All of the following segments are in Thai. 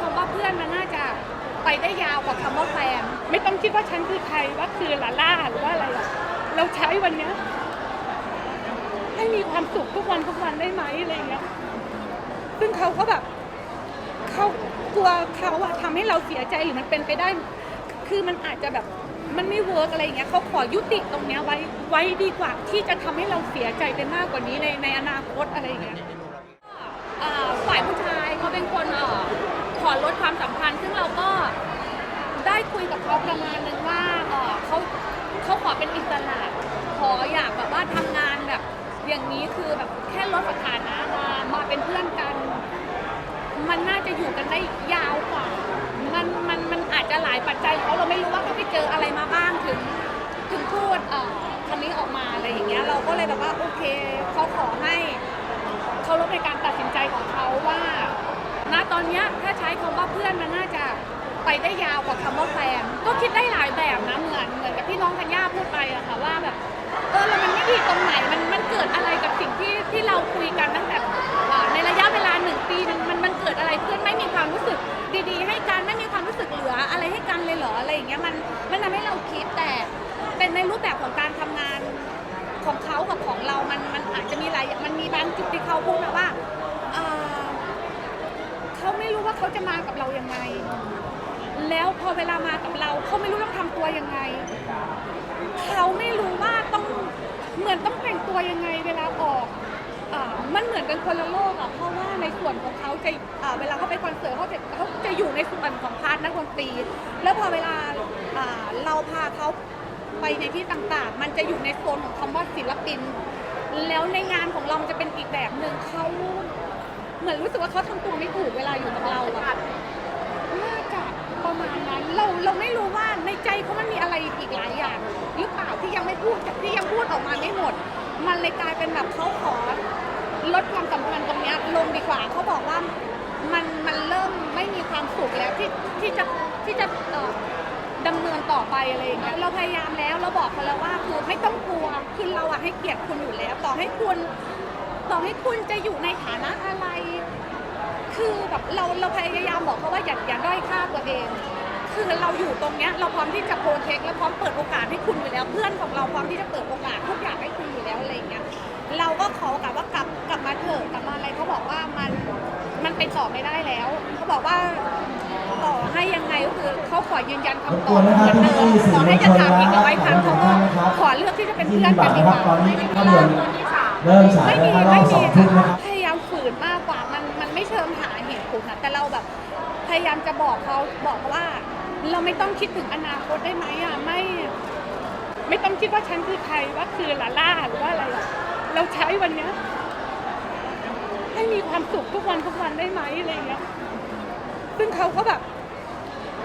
คำว่าเพื่อนมันน่าจะไปได้ยาวกว่าคำว่าแฟนไม่ต้องคิดว่าฉันคือใครว่าคือลาล่าหรือว่าอะไรหรอกเราใช้วันเนี้ยให้มีความสุขทุกวันทุกวันได้ไหมอะไรอย่างเงี้ยซึ่งเขาก็แบบเขากลัวเขาอะทำให้เราเสียใจหรือมันเป็นไปได้ คือมันอาจจะแบบมันไม่เวิร์กอะไรอย่างเงี้ยเขาขอยุติตรงเนี้ยไว้ไว้ดีกว่าที่จะทำให้เราเสียใจไปมากกว่านี้ในในอนาคตอะไรอย่างเงี้ยเอ่อฝ่ายผู้ชายเขาเป็นคนเอ่อ ขอลดความสัมพันธ์ ซึ่งเราก็ได้คุยกับเขาประมาณนึงว่าเออเขาเขาขอเป็นอิสระขออยากแบบว่าทำงานแบบ อย่างนี้คือแบบแค่ลดสถานะมามาเป็นเพื่อนกัน มันน่าจะอยู่กันได้ยาวกว่า มันมันมันอาจจะหลายปัจจัยเขาเราไม่รู้ว่าเขาไปเจออะไรมาบ้างถึง ถึงพูดเอ่อคำนี้ออกมาอะไรอย่างเงี้ยเราก็เลยแบบว่าโอเคเขาขอให้ เคารพในการตัดสินใจของเขาว่า ณตอนเนี้ยถ้าใช้คำว่าเพื่อนมันน่าจะไปได้ยาวกว่าคำว่าแฟนก็คิดได้หลายแบบนะเหมือนเหมือนกับที่น้องธัญญาพูดไปอะค่ะว่าแบบเออแล้วมันไม่ดีตรงไหนมันมันเกิดอะไรกับสิ่งที่ที่เราคุยกันตั้งแต่อ่าในระยะเวลาหนึ่งปีมันมันมันเกิดอะไรขึ้นไม่มีความรู้สึกดีๆ ให้กันไม่มีความรู้สึกเหลืออะไรให้กันเลยเหรออะไรอย่างเงี้ยมันมันทำให้เราคิดแต่เป็นในรูปแบบของการทำงาน ของเขากับของเรา มัน มันอาจจะมีหลายอย่างมันมีบางจุดที่เขาพูดมาว่าเอ่อเขาไม่รู้ว่า เขาจะมากับเรายังไง แล้วพอเวลามากับเราเขาไม่รู้ต้องทำตัวยังไง เขาไม่รู้ว่าต้องเหมือนต้องแต่งตัวยังไงเวลาออกอามันเหมือนกันคนละโลกอะเพราะว่าในส่วนของเขาจะอ่าเวลาเขาไปคอนเสิร์ตเขาจะเขาจะอยู่ในส่วนของพาร์ทนักดนตรี แล้วพอเวลาอ่าเราพาเขาไปในที่ต่างๆ มันจะอยู่ในโซนของคำว่าศิลปิน แล้วในงานของเรามันจะเป็นอีกแบบหนึ่งเขา เหมือนรู้สึกว่าเขาทำตัวไม่ถูกเวลาอยู่กับเราอะน่าจะประมาณนั้นเราเราไม่รู้ว่าในใจเขามันมีอะไรอีกหลายอย่างหรือเปล่าที่ยังไม่พูดที่ยังพูดออกมาไม่หมด มันเลยกลายเป็นแบบเขาขอลดความสัมพันธ์ตรงเนี้ยลงดีกว่าเขาบอกว่ามันมันเริ่มไม่มีความสุขแล้วที่ที่จะที่จะเอ่อดำเนินต่อไปอะไรอย่างเงี้ยเราพยายามแล้วเราบอกเขาแล้วว่าคือไม่ต้องกลัวคือเราอะให้เกียรติคุณอยู่แล้ว ต่อให้คุณ ต่อให้คุณจะอยู่ในฐานะอะไร คือแบบเราเราพยายามบอกเขาว่าอย่าอย่าด้อยค่าตัวเอง คือเราอยู่ตรงเนี้ยเราพร้อมที่จะโปรเทคและพร้อมเปิดโอกาสให้คุณอยู่แล้ว เพื่อนของเราพร้อมที่จะเปิดโอกาสทุกอย่างให้คุณอยู่แล้วอะไรอย่างเงี้ย เราก็ขอโอกาสว่ากลับกลับมาเถอะกลับมาอะไรเขาบอกว่ามันมันไปต่อไม่ได้แล้วเขาบอกว่าต่อให้ยังไงก็คือเขาขอยืนยันคำตอบเหมือนเดิมต่อให้จะถามอีกร้อยครั้งเขาก็ขอเลือกที่จะเป็นเพื่อนกันดีกว่าตอนนี้ภาพยนตร์ เริ่มฉายไม่แล้วมีครับรอไม่บสมีองทุ่มนะครับ พยายามฝืนมากกว่ามันมันไม่เชิงหาเหตุผลนะแต่เราแบบพยายามจะบอกเขาบอกว่า เราไม่ต้องคิดถึงอนาคตได้ไหมอะไม่ ไม่ต้องคิดว่าฉันคือใครว่าคือลาล่าหรือว่าอะไรหรอกเราใช้วันเนี้ยให้มีความสุขทุกวันทุกวันได้ไหมอะไรอย่างเงี้ยซึ่งเขาก็แบบ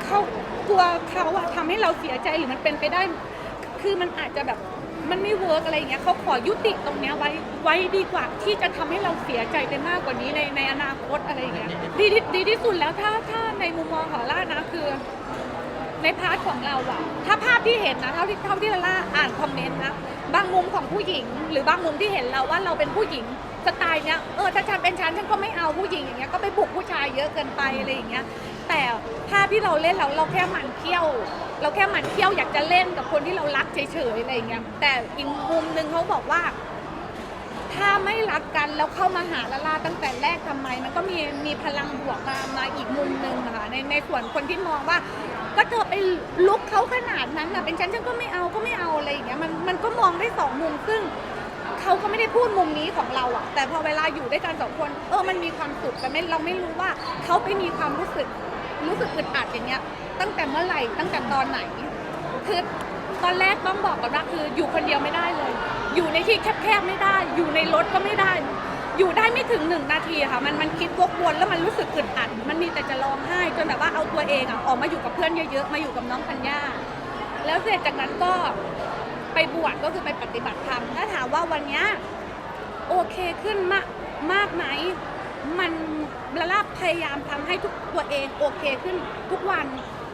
เขากลัวเขาอะทำให้เราเสียใจหรือมันเป็นไปได้ คือมันอาจจะแบบ มันไม่เวิร์กอะไรอย่างเงี้ยเขาขอยุติตรงเนี้ยไว้ไว้ดีกว่าที่จะทำให้เราเสียใจไปมากกว่านี้ในในอนาคตอะไรอย่างเงี้ยดีที่ดีที่สุดแล้วถ้าถ้าในมุมมองของล่านะคือ ในพาร์ทของเราอะถ้าภาพที่เห็นนะเท่าที่เท่าที่ล่าอ่านคอมเมนต์นะบางมุมของผู้หญิง หรือบางมุมที่เห็นเราว่าเราเป็นผู้หญิงสไตล์เนี้ยเออถ้าฉันเป็นฉันฉันก็ไม่เอาผู้หญิงอย่างเงี้ยก็ไปบุกผู้ชายเยอะเกินไปอะไรอย่างเงี้ยแต่ภา ที่เราเล่นเราเราแค่หมั่นเที่ยว เราแค่หมั่นเที่ยวอยากจะเล่นกับคนที่เรารักเฉยๆอะไรอย่างเงี้ยแต่อีกมุมหนึ่งเขาบอกว่า ถ้าไม่รักกันแล้วเข้ามาหาละลาตั้งแต่แรกทำไม มันก็มีมีพลังบวกมามาอีกมุมหนึ่งอะค่ะในในส่วนคนที่มองว่าก็เธอไปลุกเขาขนาดนั้นนะเป็นฉันฉันก็ไม่เอาก็ไม่เอาอะไรอย่างเงี้ยมันมันก็มองได้สองมุมซึ่งเขาก็ไม่ได้พูดมุมนี้ของเราอะแต่พอเวลาอยู่ด้วยกันสองคน เออมันมีความสุขแต่ไม่เราไม่รู้ว่าเขาไปมีความรู้สึก รู้สึกอึดอัดอย่างเงี้ย ตั้งแต่เมื่อไหร่ตั้งแต่ตอนไหน คือตอนแรกต้องบอกกับรักคืออยู่คนเดียวไม่ได้เลย อยู่ในที่แคบๆไม่ได้ อยู่ในรถก็ไม่ได้ อยู่ได้ไม่ถึงหนึ่งนาทีค่ะมันมันคิดวกวนแล้วมันรู้สึกอึดอัด มันมีแต่จะร้องไห้จนแบบว่าเอาตัวเองอะออกมาอยู่กับเพื่อนเยอะๆมาอยู่กับน้องพัญญาแล้วเสร็จจากนั้นก็ไปบวชก็คือไปปฏิบัติธรรมถ้าถามว่าวันนี้โอเคขึ้นมากมากไหม มันละลาบพยายามทำให้ทุกตัวเองโอเคขึ้นทุกวัน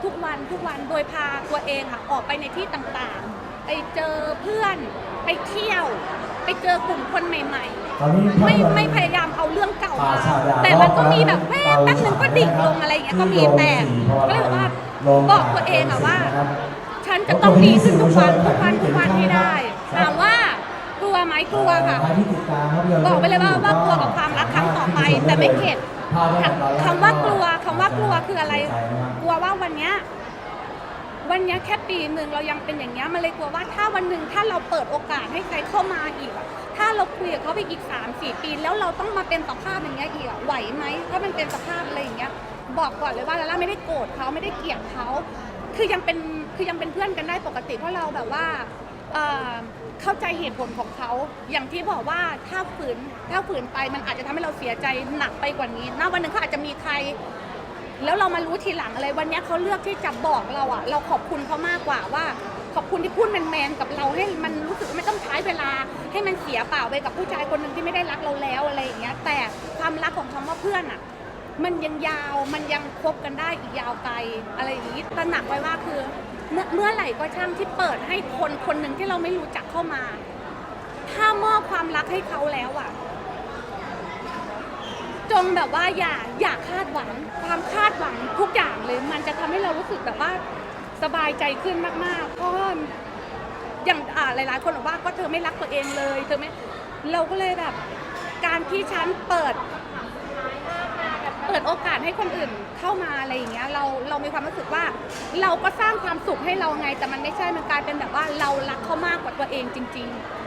ทุกวันทุกวันโดยพาตัวเองค่ะออกไปในที่ต่างๆ ไปเจอเพื่อนไปเที่ยว ไปไปเจอกลุ่มคนใหม่ตอนนี้ๆไม่ภาพยนตร์ไม่พยายามเอาเรื่องเก่าป่ามาชาดาแต่มันก็มีแบบแวบเราแป๊บนึงก็ดิ่งลงอะไรอย่างเงี้ยก็มีแต่ก็เลยบอกว่าบอกตัวเองอะว่า ฉันจะต้องดีขึ้นทุกวันทุกวันทุกวันให้ได้ถามว่ากลัว ไหมกลัวค่ะที่ติดตามภาพยนตร์บอกไปเลยว่าว่ากลัวกับความรักครั้งต่อไป แต่ไม่เข็ดคำว่ากลัวคำว่ากลัวคืออะไร กลัวว่าวันเนี้ยวันเนี้ยแค่ปีหนึ่งเรายังเป็นอย่างเงี้ยมันเลยกลัวว่าถ้าวันหนึ่งถ้าเราเปิดโอกาสให้ใครเข้ามาอีกอะถ้าเราคุยกับเขาไปอีกสามสี่ปี แล้วเราต้องมาเป็นสภาพอย่างเงี้ยอีกอะไหวไหมถ้ามันเป็นสภาพอะไรอย่างเงี้ย บอกก่อนเลยว่าลาล่าไม่ได้โกรธเขาไม่ได้เกลียดเขาคือยังเป็นคือยังเป็นเพื่อนกันได้ปกติเพราะเราแบบว่า เข้าใจเหตุผลของเขา อย่างที่บอกว่าถ้าฝืนถ้าฝืนไปมันอาจจะทำให้เราเสียใจหนักไปกว่านี้นะวันหนึ่งเขาอาจจะมีใคร แล้วเรามารู้ทีหลังอะไรวันเนี้ยเขาเลือกที่จะบอกเราอะเราขอบคุณเขามากกว่าว่า ขอบคุณที่พูดแมนๆกับเราให้มันรู้สึกว่าไม่ต้องใช้เวลา ให้มันเสียเปล่าไปกับผู้ชายคนหนึ่งที่ไม่ได้รักเราแล้วอะไรอย่างเงี้ย แต่ความรักของคำว่าเพื่อนอะมันยังยาวมันยังคบกันได้อีกยาวไกลอะไรอย่างนี้ตระหนักไว้ว่าคือ เมื่อเมื่อไหร่ก็ช่างที่เปิดให้คนคนหนึ่งที่เราไม่รู้จักเข้ามา ถ้ามอบความรักให้เขาแล้วอะจงแบบว่าอย่าอย่าคาดหวัง ความคาดหวังทุกอย่างเลย มันจะทำให้เรารู้สึกแบบว่าสบายใจขึ้นมากๆ เพราะอย่างอ่าหลายๆ คนบอกว่าก็เธอไม่รักตัวเองเลย เธอไม่ เราก็เลยแบบ การที่ฉันเปิด เปิดโอกาสให้คนอื่นเข้ามาอะไรอย่างเงี้ยเราเรามีความรู้สึกว่า เราก็สร้างความสุขให้เราไงแต่มันไม่ใช่มันกลายเป็นแบบว่าเรารักเขามากกว่าตัวเองจริง ๆ